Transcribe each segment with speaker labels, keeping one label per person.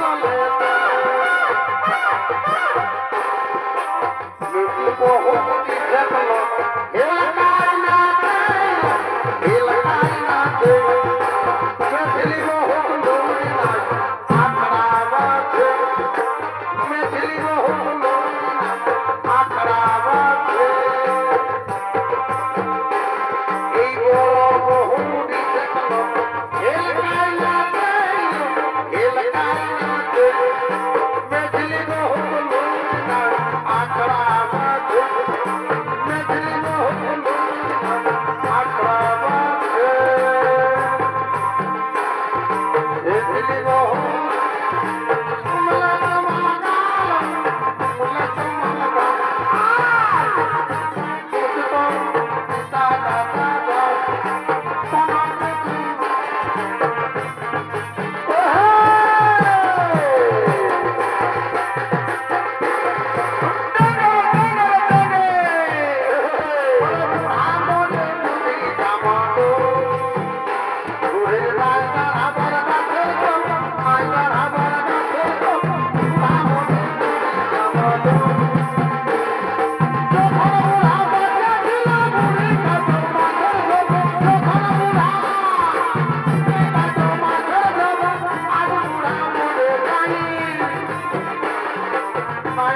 Speaker 1: Come on.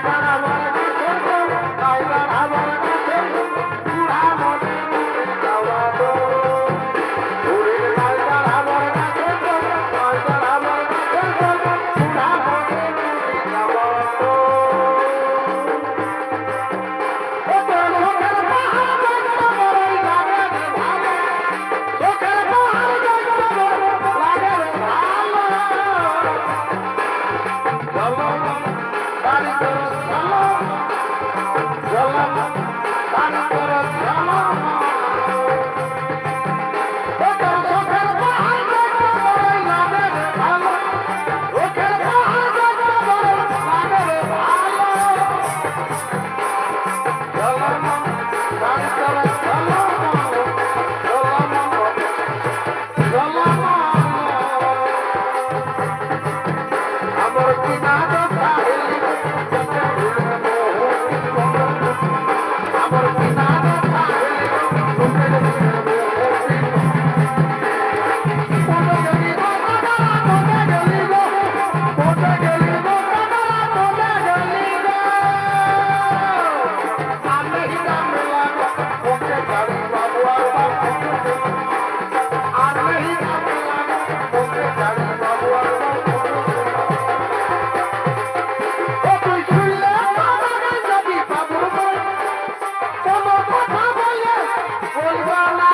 Speaker 1: para Bye.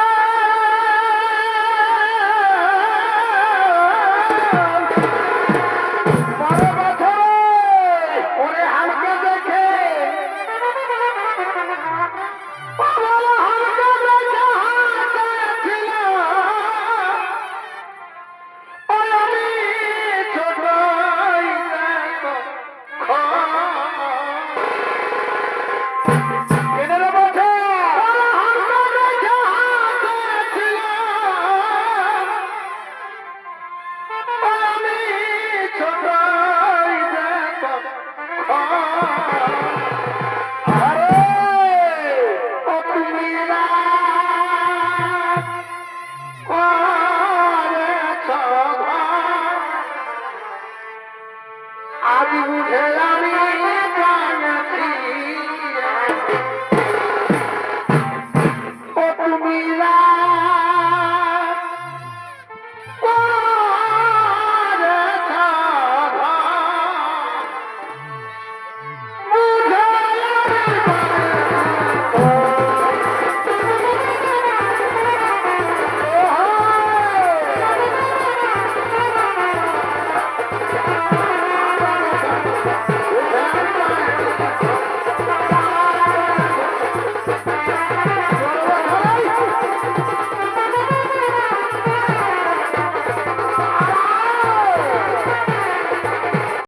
Speaker 1: આવી ઉઠલાણી